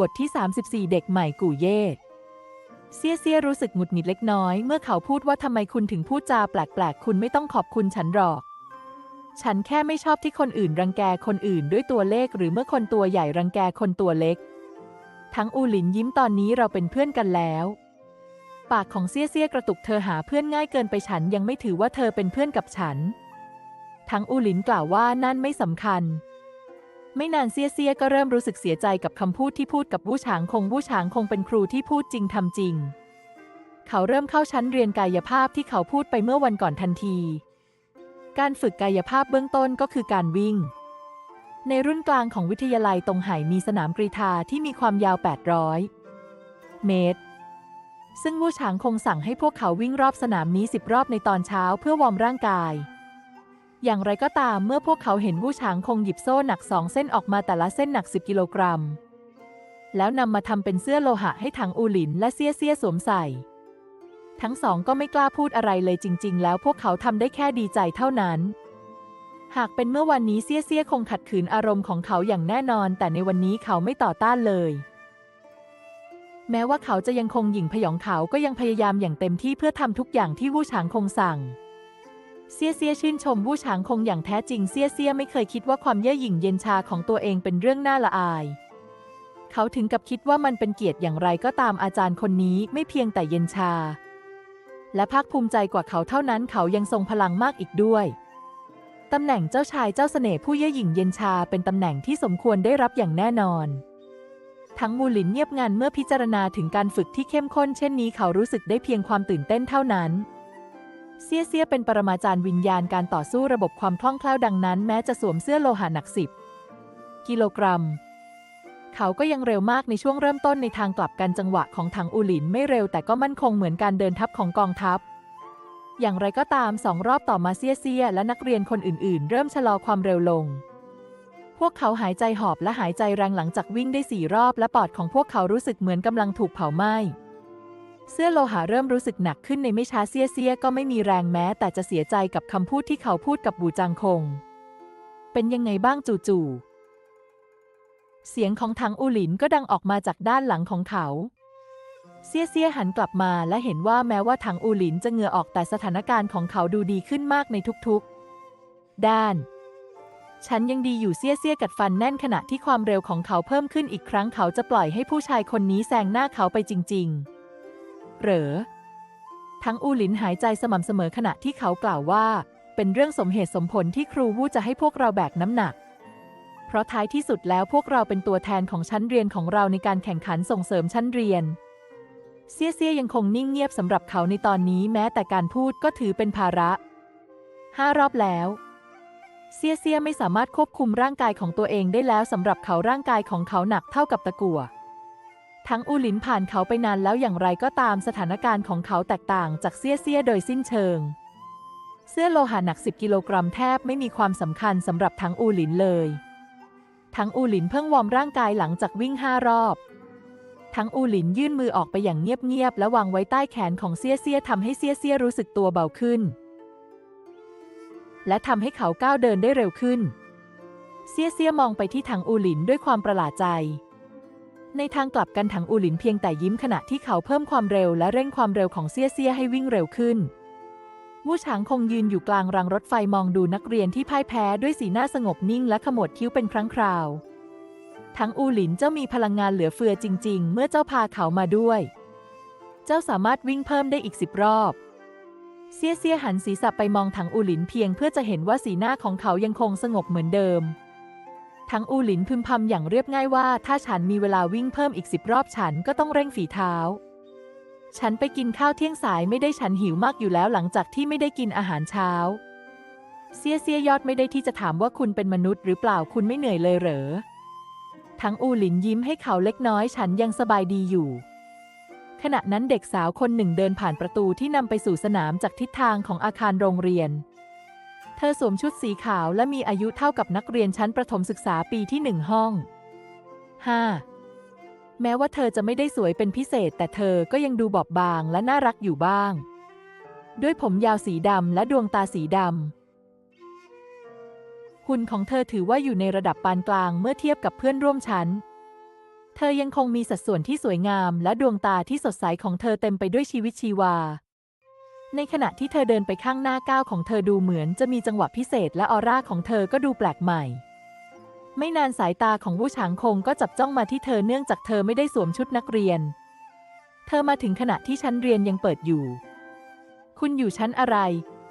บทที่ 34 เด็กใหม่กู่เย่เซียเซียรู้สึกหงุดหงิดเล็กน้อย เมื่อเขาพูดว่าทำไมคุณถึงพูดจาแปลกๆ คุณไม่ต้องขอบคุณฉันหรอก ฉันแค่ไม่ชอบที่คนอื่นรังแกคนอื่นด้วยตัวเลข หรือเมื่อคนตัวใหญ่รังแกคนตัวเล็ก ทั้งอูหลินยิ้มตอนนี้เราเป็นเพื่อนกันแล้ว ปากของเซียเซียกระตุกเธอหาเพื่อนง่ายเกินไปฉันยังไม่ถือว่าเธอเป็นเพื่อนกับฉัน ทั้งอูหลินกล่าวว่านั่นไม่สำคัญ ไม่นานเซียเซียก็เริ่มรู้สึกเสียใจกับคำพูดที่พูดกับวู้ฉางคงวู้ฉางคงเป็นครูที่พูดจริงทำจริง เขาเริ่มเข้าชั้นเรียนกายภาพที่เขาพูดไปเมื่อวันก่อนทันที การฝึกกายภาพเบื้องต้นก็คือการวิ่ง ในรุ่นกลางของวิทยาลัยตรงไหมีสนามกรีฑาที่มีความยาว 800 เมตร ซึ่งวู้ฉางคงสั่งให้พวกเขาวิ่งรอบสนามนี้ 10 รอบในตอนเช้าเพื่อวอร์มร่างกาย อย่างไรก็ตามเมื่อพวกเขาเห็นวู้ฉางคงหยิบโซ่หนักสองเส้นออกมาแต่ละเส้นหนัก 10 กิโลกรัม แล้วนำมาทำเป็นเสื้อโลหะให้ถังอูหลินและเซียเซียสวมใส่ ทั้งสองก็ไม่กล้าพูดอะไรเลยจริง ๆ แล้วพวกเขาทำได้แค่ดีใจเท่านั้น หากเป็นเมื่อวันนี้เซียเซียคงขัดขืนอารมณ์ของเขาอย่างแน่นอน แต่ในวันนี้เขาไม่ต่อต้านเลยแม้ว่าเขาจะยังคงหยิ่งพยองเขาก็ยังพยายามอย่างเต็มที่เพื่อทำทุกอย่างที่วู้ฉางคงสั่ง เซียเซียชื่นชมวู้ฉางคงอย่างแท้จริงเซียเซียไม่เคยคิดว่าความเย่อหยิ่งเย็นชาของตัวเองเป็นเรื่องน่าละอาย เขาถึงกับคิดว่ามันเป็นเกียรติอย่างไรก็ตามอาจารย์คนนี้ไม่เพียงแต่เย็นชา และภาคภูมิใจกว่าเขาเท่านั้นเขายังทรงพลังมากอีกด้วยตำแหน่งเจ้าชายเจ้าเสน่ห์ผู้เย่อหยิ่งเย็นชาเป็นตำแหน่งที่สมควรได้รับอย่างแน่นอน ทั้งมูหลินเงียบงันเมื่อพิจารณาถึงการฝึกที่เข้มข้นเช่นนี้เขารู้สึกได้เพียงความตื่นเต้นเท่านั้น เซี่ยเซี่ยเป็นปรมาจารย์วิญญาณการต่อสู้ระบบความคล่องแคล่วดังนั้น แม้จะสวมเสื้อโลหะหนักสิบกิโลกรัม เขาก็ยังเร็วมากในช่วงเริ่มต้นในทางกลับกันจังหวะของถังอูหลินไม่เร็วแต่ก็มั่นคงเหมือนการเดินทัพของกองทัพ อย่างไรก็ตามสองรอบต่อมาเซี่ยเซี่ยและนักเรียนคนอื่นๆ เริ่มชะลอความเร็วลง พวกเขาหายใจหอบและหายใจแรงหลังจากวิ่งได้สี่รอบและปอดของพวกเขารู้สึกเหมือนกำลังถูกเผาไหม้ เสื้อโลหะเริ่มรู้สึกหนักขึ้นในไม่ช้าเซี่ยเซี่ยก็ไม่มีแรงแม้ แต่จะเสียใจกับคำพูดที่เขาพูดกับบูจางคง เป็นยังไงบ้างจู่ๆเสียงของถังอูหลินก็ดังออกมาจากด้านหลังของเขาเซี่ยเซี่ยหันกลับมาและเห็นว่าแม้ว่าถังอูหลินจะเหงื่อออกแต่สถานการณ์ของเขาดูดีขึ้นมากในทุกๆ ด้าน ฉันยังดีอยู่เซี่ยเซี่ยกัดฟันแน่นขณะที่ความเร็วของเขาเพิ่มขึ้นอีกครั้งเขาจะปล่อยให้ผู้ชายคนนี้แซงหน้าเขาไปจริง ๆ เหรอ ทั้งอูหลินหายใจสม่ำเสมอขณะที่เขากล่าวว่า เป็นเรื่องสมเหตุสมผลที่ครูวู้จะให้พวกเราแบกน้ำหนัก เพราะท้ายที่สุดแล้วพวกเราเป็นตัวแทนของชั้นเรียนของเราในการแข่งขันส่งเสริมชั้นเรียน เซี่ยเซี่ยยังคงนิ่งเงียบสำหรับเขาในตอนนี้แม้แต่การพูดก็ถือเป็นภาระห้ารอบแล้วเซียเซียไม่สามารถควบคุมร่างกายของตัวเองได้แล้วสำหรับเขาร่างกายของเขาหนักเท่ากับตะกั่ว ทั้งอูหลินผ่านเขาไปนานแล้วอย่างไรก็ตามสถานการณ์ของเขาแตกต่างจากเซี่ยเซี่ยโดยสิ้นเชิง เสื้อโลหะหนัก 10 กิโลกรัมแทบไม่มีความสำคัญสำหรับทั้งอูหลินเลย ทั้งอูหลินเพิ่งวอร์มร่างกายหลังจากวิ่งห้ารอบ ทั้งอูหลินยื่นมือออกไปอย่างเงียบๆและวางไว้ใต้แขนของเซี่ยเซี่ยทำให้เซี่ยเซี่ยรู้สึกตัวเบาขึ้น และทำให้เขาก้าวเดินได้เร็วขึ้น เซี่ยเซี่ยมองไปที่ถังอูหลินด้วยความประหลาดใจ ในทางกลับกันถังอูหลินเพียงแต่ยิ้มขณะที่เขาเพิ่มความเร็วและเร่งความเร็วของเซี่ยเซี่ยให้วิ่งเร็วขึ้นวู้ฉางคงยืนอยู่กลางรางรถไฟมองดูนักเรียนที่พ่ายแพ้ด้วยสีหน้าสงบนิ่งและขมวดคิ้วเป็นครั้งคราว ทั้งอูหลินเจ้ามีพลังงานเหลือเฟือจริง ๆ เมื่อเจ้าพาเขามาด้วย เจ้าสามารถวิ่งเพิ่มได้อีกสิบรอบ เซี่ยเซี่ยหันศีรษะไปมองถังอูหลินเพียงเพื่อจะเห็นว่าสีหน้าของเขายังคงสงบเหมือนเดิม ทั้งอูหลินพึมพำอย่างเรียบง่ายว่า ถ้าฉันมีเวลาวิ่งเพิ่มอีกสิบรอบฉันก็ต้องเร่งฝีเท้า ฉันไปกินข้าวเที่ยงสายไม่ได้ฉันหิวมากอยู่แล้วหลังจากที่ไม่ได้กินอาหารเช้าเซียเซียยอดไม่ได้ที่จะถามว่าคุณเป็นมนุษย์หรือเปล่าคุณไม่เหนื่อยเลยเหรอ ทั้งอูหลินยิ้มให้เขาเล็กน้อยฉันยังสบายดีอยู่ ขณะนั้นเด็กสาวคนหนึ่งเดินผ่านประตูที่นำไปสู่สนามจากทิศทางของอาคารโรงเรียน เธอสวมชุดสีขาวและมีอายุเท่ากับนักเรียนชั้นประถมศึกษาปีที่หนึ่งห้อง 5. แม้ว่าเธอจะไม่ได้สวยเป็นพิเศษ แต่เธอก็ยังดูบอบบางและน่ารักอยู่บ้าง ด้วยผมยาวสีดำและดวงตาสีดำหุ่นของเธอถือว่าอยู่ในระดับปานกลางเมื่อเทียบกับเพื่อนร่วมชั้น เธอยังคงมีสัดส่วนที่สวยงามและดวงตาที่สดใสของเธอเต็มไปด้วยชีวิตชีวา ในขณะที่เธอเดินไปข้างหน้าก้าวของเธอดูเหมือนจะมีจังหวะพิเศษและออร่าของเธอก็ดูแปลกใหม่ ไม่นานสายตาของวู้ฉางคงก็จับจ้องมาที่เธอเนื่องจากเธอไม่ได้สวมชุดนักเรียน เธอมาถึงขณะที่ชั้นเรียนยังเปิดอยู่ คุณอยู่ชั้นอะไร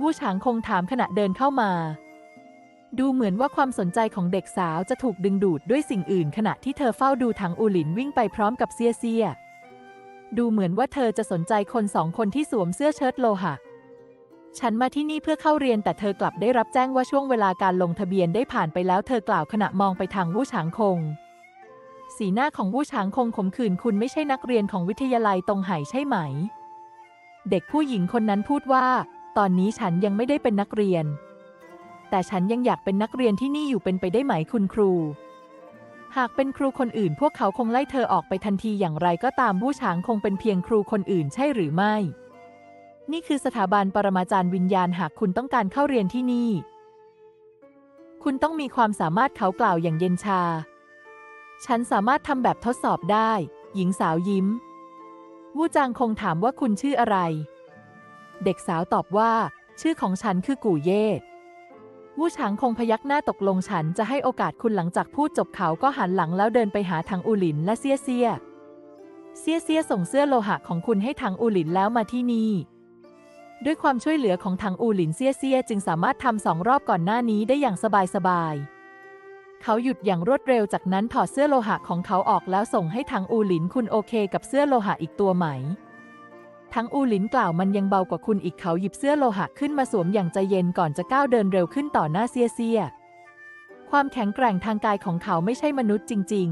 วู้ฉางคงถามขณะเดินเข้ามา ดูเหมือนว่าความสนใจของเด็กสาวจะถูกดึงดูดด้วยสิ่งอื่น ขณะที่เธอเฝ้าดูถังอูหลินวิ่งไปพร้อมกับเซียเซีย ดูเหมือนว่าเธอจะสนใจคนสองคนที่สวมเสื้อเชิ้ตโลหะ ฉันมาที่นี่เพื่อเข้าเรียนแต่เธอกลับได้รับแจ้งว่าช่วงเวลาการลงทะเบียนได้ผ่านไปแล้วเธอกล่าวขณะมองไปทางวู้ฉางคง สีหน้าของวู้ฉางคงขมขื่นคุณไม่ใช่นักเรียนของวิทยาลัยตรงไหใช่ไหม เด็กผู้หญิงคนนั้นพูดว่า ตอนนี้ฉันยังไม่ได้เป็นนักเรียน แต่ฉันยังอยากเป็นนักเรียนที่นี่อยู่เป็นไปได้ไหมคุณครู หากเป็นครูคนอื่น พวกเขาคงไล่เธอออกไปทันทีอย่างไรก็ตามผู้ช้างคงเป็นเพียงครูคนอื่นใช่หรือไม่ นี่คือสถาบันปรมาจารย์วิญญาณหากคุณต้องการเข้าเรียนที่นี่ คุณต้องมีความสามารถเขากล่าวอย่างเย็นชา ฉันสามารถทำแบบทดสอบได้ หญิงสาวยิ้มวูจางคงถามว่าคุณชื่ออะไร เด็กสาวตอบว่า ชื่อของฉันคือกู่เย่ วูฉางคงพยักหน้าตกลงฉันจะให้โอกาสคุณหลังจากพูดจบเขาก็หันหลังแล้วเดินไปหาทางอูหลินและเซียเซียเซียเซียส่งเสื้อโลหะของคุณให้ทางอูหลินแล้วมาที่นี่ ด้วยความช่วยเหลือของทางอูหลินเซียเซียจึงสามารถทำสองรอบก่อนหน้านี้ได้อย่างสบายๆ เขาหยุดอย่างรวดเร็วจากนั้นถอดเสื้อโลหะของเขาออกแล้วส่งให้ทางอูหลินคุณโอเคกับเสื้อโลหะอีกตัวไหม ทั้งอูหลินกล่าวมันยังเบากว่าคุณอีกเขาหยิบเสื้อโลหะขึ้นมาสวมอย่างใจเย็นก่อนจะก้าวเดินเร็วขึ้นต่อหน้าเซียเซีย ความแข็งแกร่งทางกายของเขาไม่ใช่มนุษย์จริง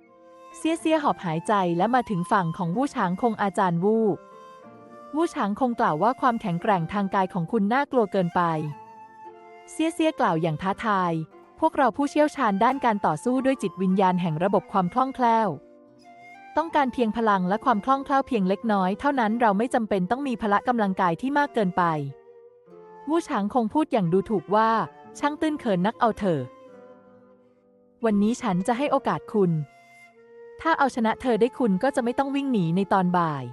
ๆ เซียเซียหอบหายใจและมาถึงฝั่งของวู้ฉางคงอาจารย์วู้วู้ฉางคงกล่าวว่าความแข็งแกร่งทางกายของคุณน่ากลัวเกินไป เซียเซียกล่าวอย่างท้าทาย พวกเราผู้เชี่ยวชาญด้านการต่อสู้ด้วยจิตวิญญาณแห่งระบบความคล่องแคล่ว ต้องการเพียงพลังและความคล่องแคล่วเพียงเล็กน้อยเท่านั้นเราไม่จำเป็นต้องมีพละกำลังกายที่มากเกินไป วู้ฉางคงพูดอย่างดูถูกว่า ช่างตื้นเขินนักเอาเถอะวันนี้ฉันจะให้โอกาสคุณ ถ้าเอาชนะเธอได้คุณก็จะไม่ต้องวิ่งหนีในตอนบ่าย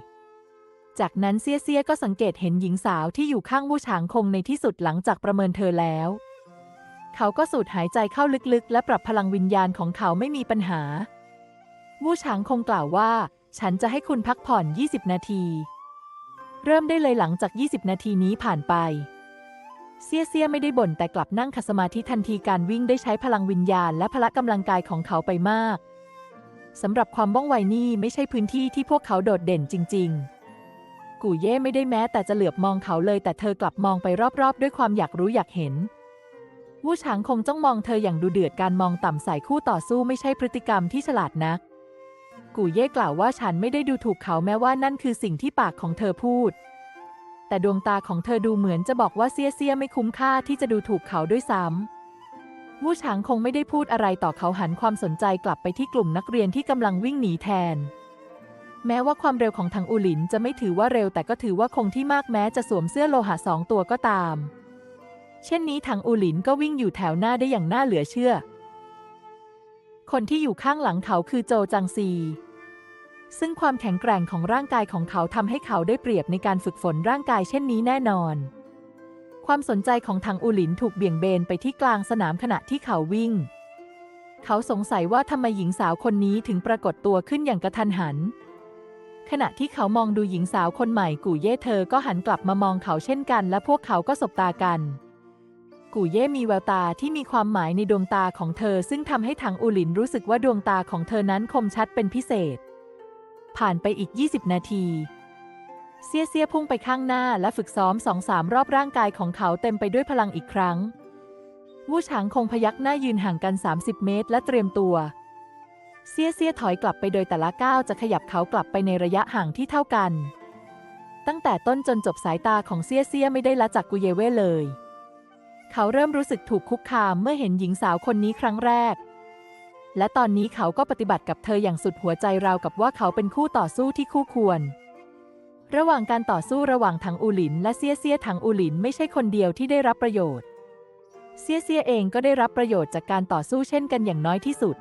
จากนั้นเซียเซียก็สังเกตเห็นหญิงสาวที่อยู่ข้างวู้ฉางคงในที่สุดหลังจากประเมินเธอแล้ว เขาก็สูดหายใจเข้าลึกๆ และปรับพลังวิญญาณของเขาไม่มีปัญหา วู้ฉางคงกล่าวว่า ฉันจะให้คุณพักผ่อน 20 นาที เริ่มได้เลยหลังจาก 20 นาทีนี้ผ่านไป เซียเซียไม่ได้บ่นแต่กลับนั่งขัดสมาธิทันทีการวิ่งได้ใช้พลังวิญญาณและพละกำลังกายของเขาไปมากสำหรับความว่องไวนี่ไม่ใช่พื้นที่ที่พวกเขาโดดเด่นจริง ๆ กูเย่ไม่ได้แม้แต่จะเหลือบมองเขาเลย แต่เธอกลับมองไปรอบๆ ด้วยความอยากรู้อยากเห็นวู้ฉางคงจ้องมองเธออย่างดูเดือดการมองต่ำใส่คู่ต่อสู้ไม่ใช่พฤติกรรมที่ฉลาดนัก กู่เย่กล่าวว่าฉันไม่ได้ดูถูกเขาแม้ว่านั่นคือสิ่งที่ปากของเธอพูด แต่ดวงตาของเธอดูเหมือนจะบอกว่าเซียเซียไม่คุ้มค่าที่จะดูถูกเขาด้วยซ้ำวู้ฉางคงไม่ได้พูดอะไรต่อเขาหันความสนใจกลับไปที่กลุ่มนักเรียนที่กำลังวิ่งหนีแทน แม้ว่าความเร็วของทางอูหลินจะไม่ถือว่าเร็วแต่ก็ถือว่าคงที่มากแม้จะสวมเสื้อโลหะสองตัวก็ตาม เช่นนี้ทางอูหลินก็วิ่งอยู่แถวหน้าได้อย่างน่าเหลือเชื่อคนที่อยู่ข้างหลังเขาคือโจจังซี ซึ่งความแข็งแกร่งของร่างกายของเขาทำให้เขาได้เปรียบในการฝึกฝนร่างกายเช่นนี้แน่นอน ความสนใจของทางอูหลินถูกเบี่ยงเบนไปที่กลางสนามขณะที่เขาวิ่ง เขาสงสัยว่าทำไมหญิงสาวคนนี้ถึงปรากฏตัวขึ้นอย่างกระทันหัน ขณะที่เขามองดูหญิงสาวคนใหม่กู่เย่เธอก็หันกลับมามองเขาเช่นกัน และพวกเขาก็สบตากัน กู่เย่มีแววตาที่มีความหมายในดวงตาของเธอ ซึ่งทำให้ทางอูหลินรู้สึกว่าดวงตาของเธอนั้นคมชัดเป็นพิเศษ ผ่านไปอีก 20 นาที เซียเซียพุ่งไปข้างหน้าและฝึกซ้อมสองสามรอบร่างกายของเขาเต็มไปด้วยพลังอีกครั้ง วู้ฉางคงพยักหน้ายืนห่างกัน 30 เมตรและเตรียมตัว เซียเซียถอยกลับไปโดยแต่ละก้าวจะขยับเขากลับไปในระยะห่างที่เท่ากัน ตั้งแต่ต้นจนจบสายตาของเซียเซียไม่ได้ละจากกุเยเว่เลย เขาเริ่มรู้สึกถูกคุกคามเมื่อเห็นหญิงสาวคนนี้ครั้งแรก และตอนนี้เขาก็ปฏิบัติกับเธออย่างสุดหัวใจราวกับว่าเขาเป็นคู่ต่อสู้ที่คู่ควร ระหว่างการต่อสู้ระหว่างถังอูหลิน และเซียเซียถังอูหลินไม่ใช่คนเดียวที่ได้รับประโยชน์ เซียเซียเองก็ได้รับประโยชน์จากการต่อสู้เช่นกันอย่างน้อยที่สุด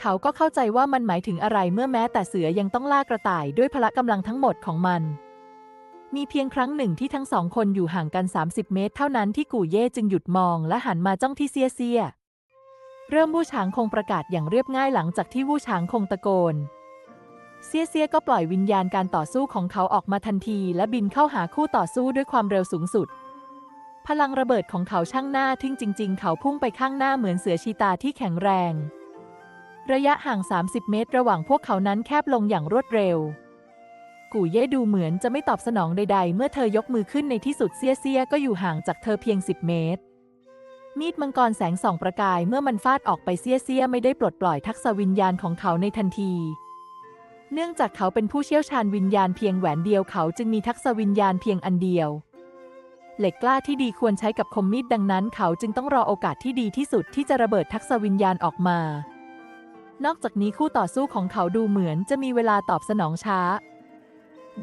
เขาก็เข้าใจว่ามันหมายถึงอะไรเมื่อแม้แต่เสือยังต้องล่ากระต่ายด้วยพละกำลังทั้งหมดของมันมีเพียงครั้งหนึ่งที่ทั้งสองคนอยู่ห่างกัน 30 เมตร เท่านั้นที่กู่เย่จึงหยุดมองและหันมาจ้องที่เซียเซีย เริ่มวู่ฉางคงประกาศอย่างเรียบง่ายหลังจากที่วู่ฉางคงตะโกน เซียเซียก็ปล่อยวิญญาณการต่อสู้ของเขาออกมาทันที และบินเข้าหาคู่ต่อสู้ด้วยความเร็วสูงสุด พลังระเบิดของเขาช่างหน้าทึ่งจริง ๆ เขาพุ่งไปข้างหน้าเหมือนเสือชีตาที่แข็งแรง ระยะห่าง 30 เมตร ระหว่างพวกเขานั้นแคบลงอย่างรวดเร็ว กูเย่ดูเหมือนจะไม่ตอบสนองใด ๆ เมื่อเธอยกมือขึ้นในที่สุดเซียเซียก็อยู่ห่างจากเธอเพียง 10 เมตร มีดมังกรแสงส่องประกายเมื่อมันฟาดออกไปเซียเซียไม่ได้ปลดปล่อยทักษะวิญญาณของเขาในทันที เนื่องจากเขาเป็นผู้เชี่ยวชาญวิญญาณเพียงแหวนเดียวเขาจึงมีทักษะวิญญาณเพียงอันเดียว เหล็กกล้าที่ดีควรใช้กับคมมีดดังนั้น เขาจึงต้องรอโอกาสที่ดีที่สุดที่จะระเบิดทักษะวิญญาณออกมา นอกจากนี้คู่ต่อสู้ของเขาดูเหมือนจะมีเวลาตอบสนองช้า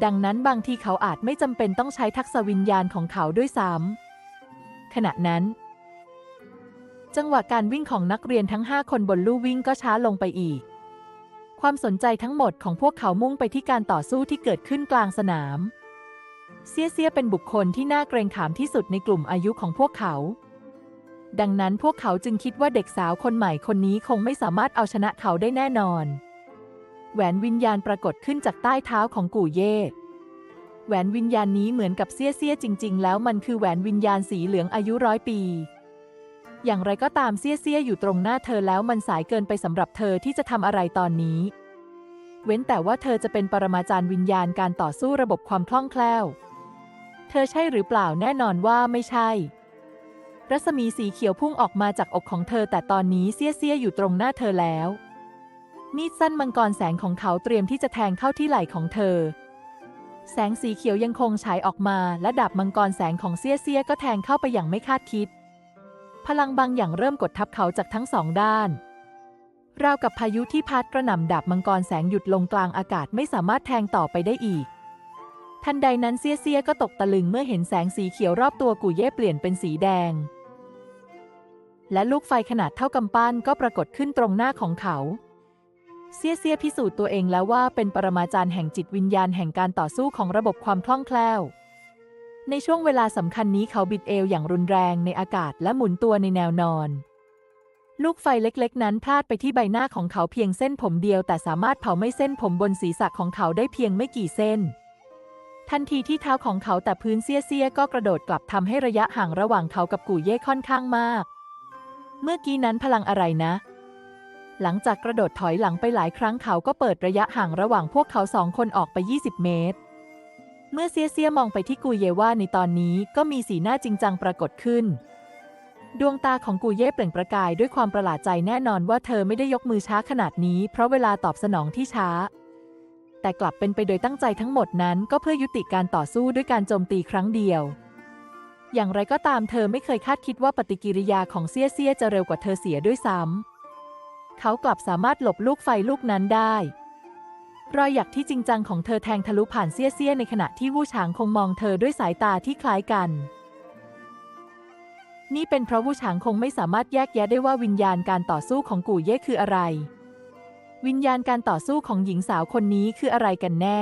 ดังนั้นบางทีเขาอาจไม่จำเป็นต้องใช้ทักษะวิญญาณของเขาด้วยซ้ำขณะนั้น จังหวะการวิ่งของนักเรียนทั้ง 5 คนบนลู่วิ่งก็ช้าลงไปอีก ความสนใจทั้งหมดของพวกเขามุ่งไปที่การต่อสู้ที่เกิดขึ้นกลางสนาม เซียเซียเป็นบุคคลที่น่าเกรงขามที่สุดในกลุ่มอายุของพวกเขา ดังนั้นพวกเขาจึงคิดว่าเด็กสาวคนใหม่คนนี้คงไม่สามารถเอาชนะเขาได้แน่นอน แหวนวิญญาณปรากฏขึ้นจากใต้เท้าของกู่เย่แหวนวิญญาณนี้เหมือนกับเซียเซียจริง ๆ แล้วมันคือแหวนวิญญาณสีเหลืองอายุร้อยปี อย่างไรก็ตามเซียเซียอยู่ตรงหน้าเธอแล้วมันสายเกินไปสำหรับเธอที่จะทำอะไรตอนนี้ เว้นแต่ว่าเธอจะเป็นปรมาจารย์วิญญาณการต่อสู้ระบบความคล่องแคล่ว เธอใช่หรือเปล่าแน่นอนว่าไม่ใช่ รัศมีสีเขียวพุ่งออกมาจากอกของเธอแต่ตอนนี้เซียเซียอยู่ตรงหน้าเธอแล้ว มีดสั้นมังกรแสงของเขาเตรียมที่จะแทงเข้าที่ไหล่ของเธอแสงสีเขียวยังคงฉายออกมา และดาบมังกรแสงของเซียเซียก็แทงเข้าไปอย่างไม่คาดคิด พลังบางอย่างเริ่มกดทับเขาจากทั้งสองด้าน ราวกับพายุที่พัดกระหน่ำดาบมังกรแสงหยุดลงกลางอากาศไม่สามารถแทงต่อไปได้อีก ทันใดนั้นเซียเซียก็ตกตะลึงเมื่อเห็นแสงสีเขียวรอบตัวกูเย่เปลี่ยนเป็นสีแดง และลูกไฟขนาดเท่ากำปั้นก็ปรากฏขึ้นตรงหน้าของเขาเซียเซียพิสูจน์ตัวเองแล้วว่าเป็นปรมาจารย์แห่งจิตวิญญาณแห่งการต่อสู้ของระบบความคล่องแคล่ว ในช่วงเวลาสำคัญนี้เขาบิดเอวอย่างรุนแรงในอากาศและหมุนตัวในแนวนอน ลูกไฟเล็กๆ นั้นพลาดไปที่ใบหน้าของเขาเพียงเส้นผมเดียว แต่สามารถเผาไหม้เส้นผมบนศีรษะของเขาได้เพียงไม่กี่เส้น ทันทีที่เท้าของเขาแต่พื้นเซียเซียก็กระโดดกลับทำให้ระยะห่างระหว่างเขากับกู่เย่ค่อนข้างมาก เมื่อกี้นั้นพลังอะไรนะ หลังจากกระโดดถอยหลังไปหลายครั้งเขาก็เปิดระยะห่างระหว่างพวกเขาสองคนออกไป 20 เมตร เมื่อเซียเซียมองไปที่กูเยว่าในตอนนี้ก็มีสีหน้าจริงจังปรากฏขึ้น ดวงตาของกูเย่เปล่งประกายด้วยความประหลาดใจแน่นอนว่าเธอไม่ได้ยกมือช้าขนาดนี้ เพราะเวลาตอบสนองที่ช้า แต่กลับเป็นไปโดยตั้งใจทั้งหมดนั้นก็เพื่อยุติการต่อสู้ด้วยการโจมตีครั้งเดียว อย่างไรก็ตามเธอไม่เคยคาดคิดว่าปฏิกิริยาของเซียเซียจะเร็วกว่าเธอเสียด้วยซ้ำเขากลับสามารถหลบลูกไฟลูกนั้นได้ รอยหยักที่จริงจังของเธอแทงทะลุผ่านเซียเซียในขณะที่วู่ฉางคงมองเธอด้วยสายตาที่คล้ายกัน นี่เป็นเพราะวู่ฉางคงไม่สามารถแยกแยะได้ว่าวิญญาณการต่อสู้ของกู่เย่คืออะไร วิญญาณการต่อสู้ของหญิงสาวคนนี้คืออะไรกันแน่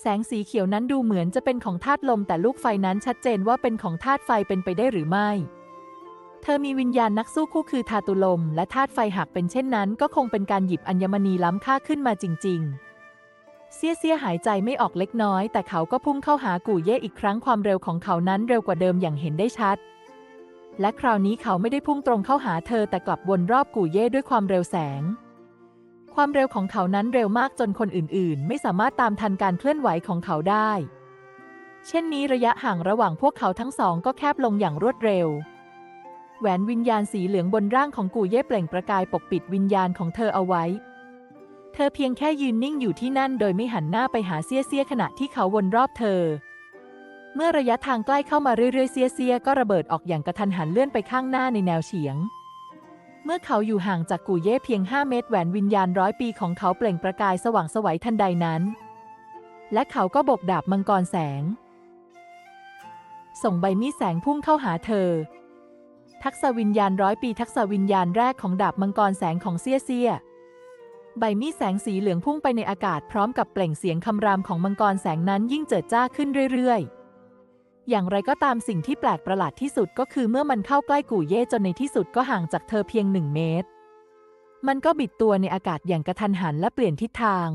แสงสีเขียวนั้นดูเหมือนจะเป็นของธาตุลมแต่ลูกไฟนั้นชัดเจนว่าเป็นของธาตุไฟเป็นไปได้หรือไม่ เธอมีวิญญาณนักสู้คู่คือธาตุลม และธาตุไฟหากเป็นเช่นนั้น ก็คงเป็นการหยิบอัญมณีล้ำค่าขึ้นมาจริง ๆ เสียเสียหายใจไม่ออกเล็กน้อย แต่เขาก็พุ่งเข้าหากู่เย่อีกครั้งความเร็วของเขานั้นเร็วกว่าเดิมอย่างเห็นได้ชัด และคราวนี้เขาไม่ได้พุ่งตรงเข้าหาเธอแต่กลับวนรอบกู่เย่ด้วยความเร็วแสง ความเร็วของเขานั้นเร็วมากจนคนอื่น ๆ ไม่สามารถตามทันการเคลื่อนไหวของเขาได้ เช่นนี้ระยะห่างระหว่างพวกเขาทั้งสองก็แคบลงอย่างรวดเร็ว แหวนวิญญาณสีเหลืองบนร่างของกูเย่เปล่งประกายปกปิดวิญญาณของเธอเอาไว้ เธอเพียงแค่ยืนนิ่งอยู่ที่นั่นโดยไม่หันหน้าไปหาเซียเซียขณะที่เขาวนรอบเธอ เมื่อระยะทางใกล้เข้ามาเรื่อยๆเซียเซียก็ระเบิดออกอย่างกระทันหันเลื่อนไปข้างหน้าในแนวเฉียง เมื่อเขาอยู่ห่างจากกูเย่เพียง 5 เมตรแหวนวิญญาณร้อยปีของเขาเปล่งประกายสว่างสวัยทันใดนั้น และเขาก็บกดาบมังกรแสง ส่งใบมีดแสงพุ่งเข้าหาเธอ ทักษะวิญญาณร้อยปีทักษะวิญญาณแรกของดาบมังกรแสงของเซียเซียใบมีดแสงสีเหลืองพุ่งไปในอากาศพร้อมกับเปล่งเสียงคำรามของมังกรแสงนั้นยิ่งเจิดจ้าขึ้นเรื่อยๆ อย่างไรก็ตามสิ่งที่แปลกประหลาดที่สุดก็คือเมื่อมันเข้าใกล้กู่เย่จนในที่สุดก็ห่างจากเธอเพียงหนึ่งเมตร มันก็บิดตัวในอากาศอย่างกระทันหันและเปลี่ยนทิศทาง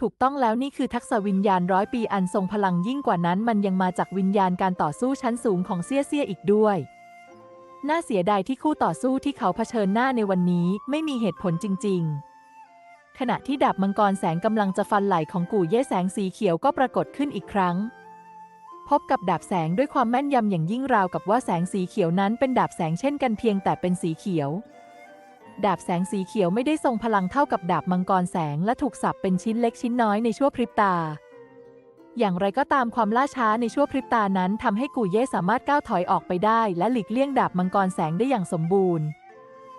ถูกต้องแล้วนี่คือทักษะวิญญาณร้อยปีอันทรงพลังยิ่งกว่านั้น มันยังมาจากวิญญาณการต่อสู้ชั้นสูงของเซี่ยเซี่ยอีกด้วย น่าเสียดายที่คู่ต่อสู้ที่เขาเผชิญหน้าในวันนี้ไม่มีเหตุผลจริง ๆ ขณะที่ดาบมังกรแสงกำลังจะฟันไหล่ของกู่เย่แสงสีเขียวก็ปรากฏขึ้นอีกครั้ง พบกับดาบแสงด้วยความแม่นยำอย่างยิ่งราวกับว่าแสงสีเขียวนั้นเป็นดาบแสงเช่นกันเพียงแต่เป็นสีเขียว ดาบแสงสีเขียวไม่ได้ทรงพลังเท่ากับดาบมังกรแสงและถูกสับเป็นชิ้นเล็กชิ้นน้อยในชั่วพริบตา อย่างไรก็ตามความล่าช้าในชั่วพริบตานั้นทำให้กูเย่สามารถก้าวถอยออกไปได้ และหลีกเลี่ยงดาบมังกรแสงได้อย่างสมบูรณ์